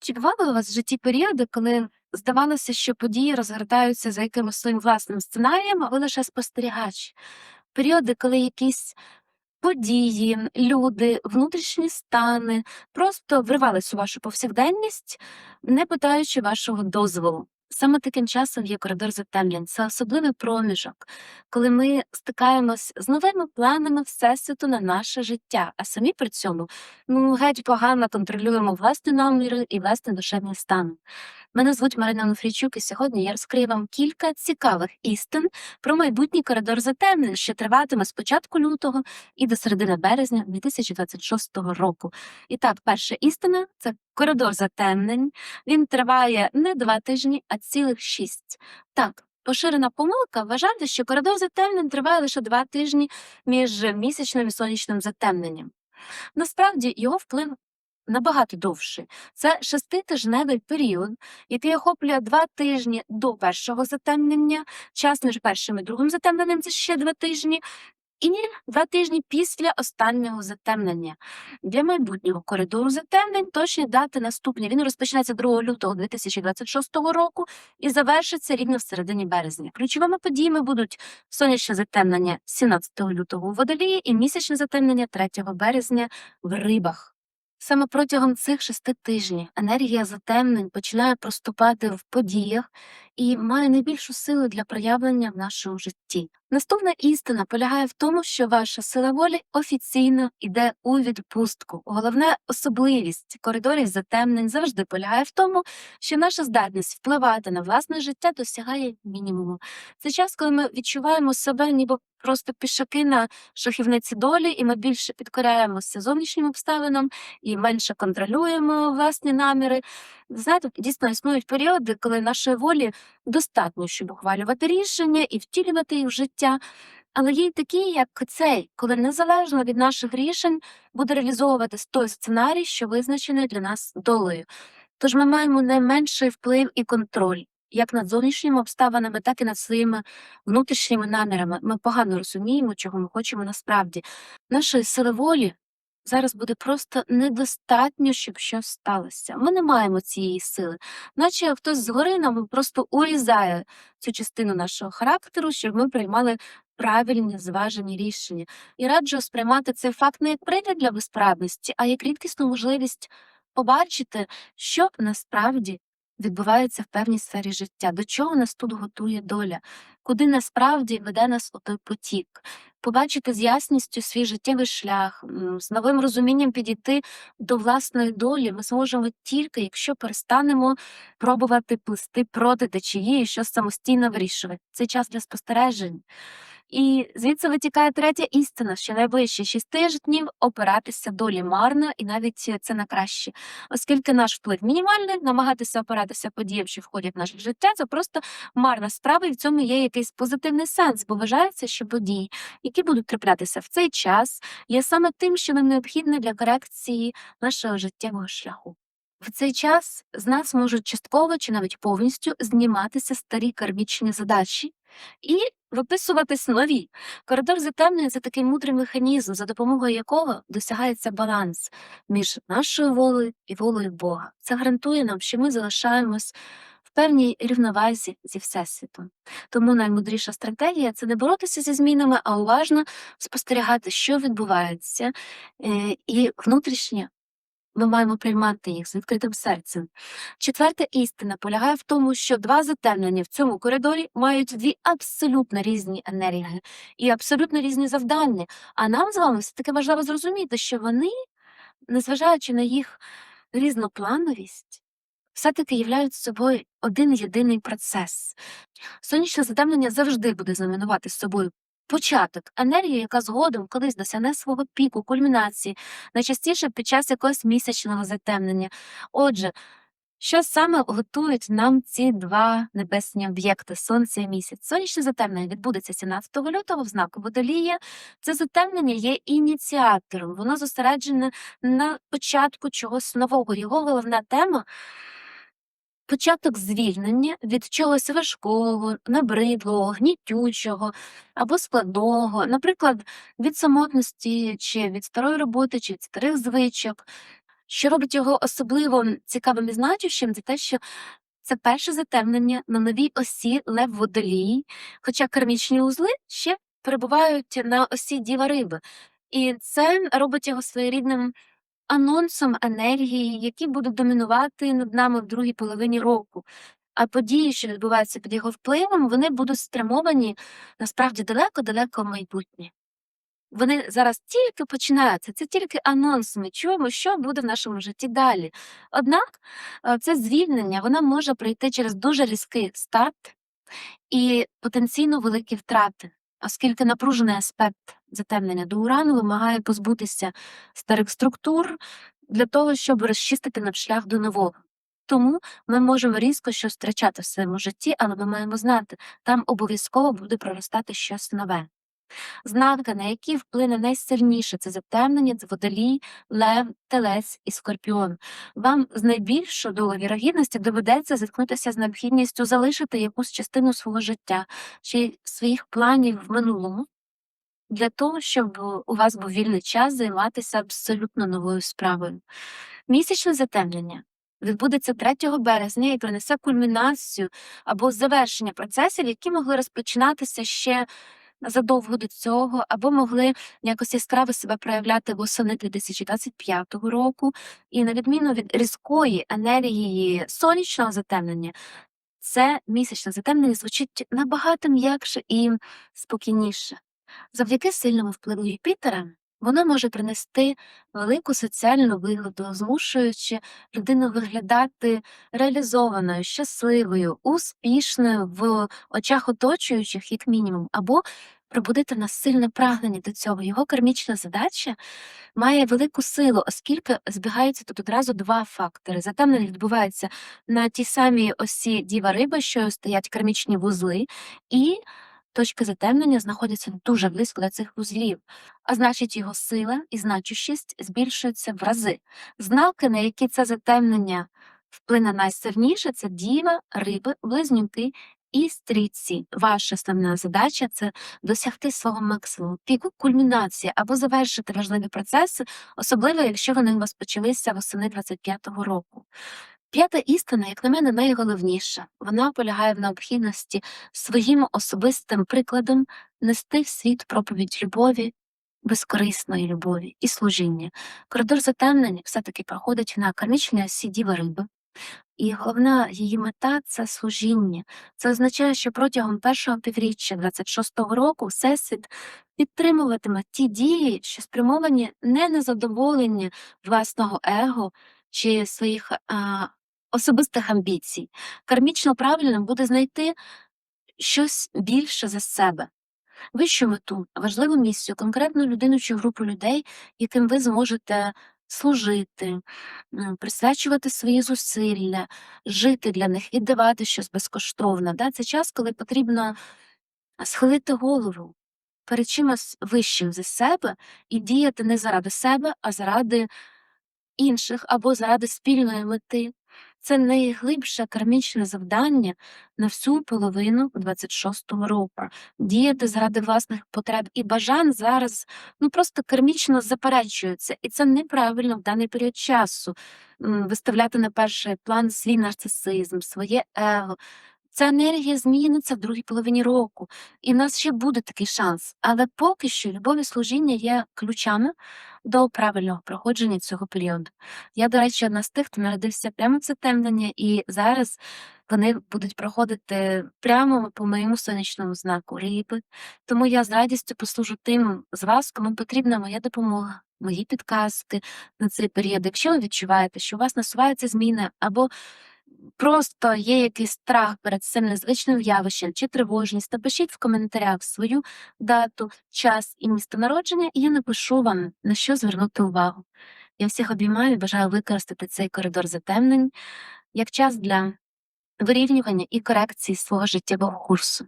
Чи бували у вас в житті періоди, коли здавалося, що події розгортаються за якимось своїм власним сценарієм, а ви лише спостерігач? Періоди, коли якісь події, люди, внутрішні стани просто вривались у вашу повсякденність, не питаючи вашого дозволу. Саме таким часом є коридор затемнень. Це особливий проміжок, коли ми стикаємось з новими планами Всесвіту на наше життя, а самі при цьому ну геть погано контролюємо власні наміри і власний душевний стан. Мене звуть Марина Онуфрійчук, і сьогодні я розкрию вам кілька цікавих істин про майбутній коридор затемнень, що триватиме з початку лютого і до середини березня 2026 року. І так, перша істина це коридор затемнень. Він триває не два тижні, а цілих шість. Так. Поширена помилка вважати, що коридор затемнень триває лише два тижні між місячним і сонячним затемненням. Насправді його вплив набагато довший. Це шеститижневий період, який охоплює два тижні до першого затемнення, час між першим і другим затемненням це ще два тижні. І два тижні після останнього затемнення. Для майбутнього коридору затемнень точні дати наступні. Він розпочнеться 2 лютого 2026 року і завершиться рівно в середині березня. Ключовими подіями будуть сонячне затемнення 17 лютого у водолії і місячне затемнення 3 березня в рибах. Саме протягом цих шести тижнів енергія затемнень починає проступати в подіях і має найбільшу силу для проявлення в нашому житті. Наступна істина полягає в тому, що ваша сила волі офіційно йде у відпустку. Головна особливість коридорів затемнень завжди полягає в тому, що наша здатність впливати на власне життя досягає мінімуму. Це час, коли ми відчуваємо себе, ніби просто пішаки на шахівниці долі, і ми більше підкоряємося зовнішнім обставинам і менше контролюємо власні наміри. Знаєте, дійсно існують періоди, коли нашої волі достатньо, щоб ухвалювати рішення і втілювати їх в життя. Але є й такі, як цей, коли незалежно від наших рішень буде реалізовуватись той сценарій, що визначений для нас долею. Тож ми маємо найменший вплив і контроль як над зовнішніми обставинами, так і над своїми внутрішніми намірами. Ми погано розуміємо, чого ми хочемо насправді. Нашої сили волі зараз буде просто недостатньо, щоб щось сталося. Ми не маємо цієї сили, наче хтось згори нам просто урізає цю частину нашого характеру, щоб ми приймали правильні зважені рішення. І раджу сприймати цей факт не як привід для безправності, а як рідкісну можливість побачити, що насправді відбувається в певній сфері життя, до чого нас тут готує доля, куди насправді веде нас у той потік, побачити з ясністю свій життєвий шлях, з новим розумінням підійти до власної долі. Ми зможемо тільки, якщо перестанемо пробувати плисти проти течії щось самостійно вирішувати. Це час для спостережень. І звідси витікає третя істина, що найближчі шість тижнів опиратися долі марно, і навіть це на краще, оскільки наш вплив мінімальний, намагатися опиратися подіям, що входять в наше життя, це просто марна справа, і в цьому є якийсь позитивний сенс, бо вважається, що події, які будуть траплятися в цей час, є саме тим, що нам необхідне для корекції нашого життєвого шляху. В цей час з нас можуть частково чи навіть повністю зніматися старі кармічні задачі і виписуватись нові. Коридор затемнення це такий мудрий механізм, за допомогою якого досягається баланс між нашою волею і волею Бога. Це гарантує нам, що ми залишаємось в певній рівновазі зі Всесвітом. Тому наймудріша стратегія це не боротися зі змінами, а уважно спостерігати, що відбувається, е, і внутрішнє ми маємо приймати їх з відкритим серцем. Четверта істина полягає в тому, що два затемнення в цьому коридорі мають дві абсолютно різні енергії і абсолютно різні завдання. А нам з вами все таки важливо зрозуміти, що вони, незважаючи на їх різноплановість, все-таки являють собою один єдиний процес. Сонячне затемнення завжди буде знаменувати з собою початок енергії, яка згодом колись досягне свого піку, кульмінації, найчастіше під час якогось місячного затемнення. Отже, що саме готують нам ці два небесні об'єкти сонце і місяць? Сонячне затемнення відбудеться 17 лютого в знаку Водолія. Це затемнення є ініціатором, воно зосереджене на початку чогось нового. Його головна тема початок звільнення від чогось важкого, набридлого, гнітючого або складного, наприклад, від самотності, чи від старої роботи, чи від старих звичок. Що робить його особливо цікавим і значущим, це те, що це перше затемнення на новій осі Лев Водолій, хоча кармічні узли ще перебувають на осі Діва Риби. І це робить його своєрідним анонсом енергії, які будуть домінувати над нами в другій половині року. А події, що відбуваються під його впливом, вони будуть спрямовані насправді далеко-далеко в майбутнє. Вони зараз тільки починаються, це тільки анонс. Ми чуємо, що буде в нашому житті далі. Однак е, це звільнення воно може прийти через дуже різкий старт і потенційно великі втрати, оскільки напружений аспект затемнення до урану вимагає позбутися старих структур для того, щоб розчистити нам шлях до нового. Тому ми можемо різко щось втрачати в своєму житті, але ми маємо знати, там обов'язково буде проростати щось нове. Знаки, на які вплине найсильніше це затемнення, водолій, лев, телець і скорпіон. Вам з найбільшою долою вірогідності доведеться зіткнутися з необхідністю залишити якусь частину свого життя чи своїх планів в минулому для того, щоб у вас був вільний час займатися абсолютно новою справою. Місячне затемнення відбудеться 3 березня і принесе кульмінацію або завершення процесів, які могли розпочинатися ще задовго до цього, або могли якось яскраво себе проявляти восени 2025 року. І на відміну від різкої енергії сонячного затемнення, це місячне затемнення звучить набагато м'якше і спокійніше. Завдяки сильному впливу Юпітера воно може принести велику соціальну вигоду, змушуючи людину виглядати реалізованою, щасливою, успішною в очах оточуючих, як мінімум, або пробудити в нас сильне прагнення до цього. Його кармічна задача має велику силу, оскільки збігаються тут одразу два фактори. Затемнення відбувається на тій самій осі Діва Риба, що стоять кармічні вузли, і точки затемнення знаходяться дуже близько до цих вузлів, а значить, його сила і значущість збільшуються в рази. Знаки, на які це затемнення вплине найсильніше, це діва, риби, близнюки і стрільці. Ваша основна задача це досягти свого максимуму, піку кульмінації або завершити важливі процеси, особливо якщо вони у вас почалися восени 25-го року. П'ята істина, як на мене, найголовніша. Вона полягає в необхідності своїм особистим прикладом нести в світ проповідь любові, безкорисної любові і служіння. Коридор затемнень все-таки проходить на кармічній осі Діви Риби. І головна її мета це служіння. Це означає, що протягом першого півріччя 26-го року Всесвіт підтримуватиме ті дії, що спрямовані не на задоволення власного его чи своїх а, особистих амбіцій. Кармічно правильним буде знайти щось більше за себе. Вищу мету, важливу місію, конкретну людину чи групу людей, яким ви зможете служити, присвячувати свої зусилля, жити для них, віддавати щось безкоштовно. Це час, коли потрібно схилити голову перед чимось вищим за себе і діяти не заради себе, а заради інших або заради спільної мети. Це найглибше кармічне завдання на всю половину 26-го року. Діяти заради власних потреб і бажань зараз ну просто кармічно заперечуються, і це неправильно в даний період часу виставляти на перший план свій нарцисизм, своє его. Ця енергія зміниться в другій половині року, і в нас ще буде такий шанс. Але поки що любов і служіння є ключами до правильного проходження цього періоду. Я, до речі, одна з тих, хто народився прямо в затемнення, і зараз вони будуть проходити прямо по моєму сонячному знаку риби. Тому я з радістю послужу тим з вас, кому потрібна моя допомога. Мої підказки на цей період. Якщо ви відчуваєте, що у вас насуваються зміни або просто є якийсь страх перед цим незвичним явищем чи тривожність, напишіть в коментарях свою дату, час і місто народження, і я напишу вам, на що звернути увагу. Я всіх обіймаю і бажаю використати цей коридор затемнень як час для вирівнювання і корекції свого життєвого курсу.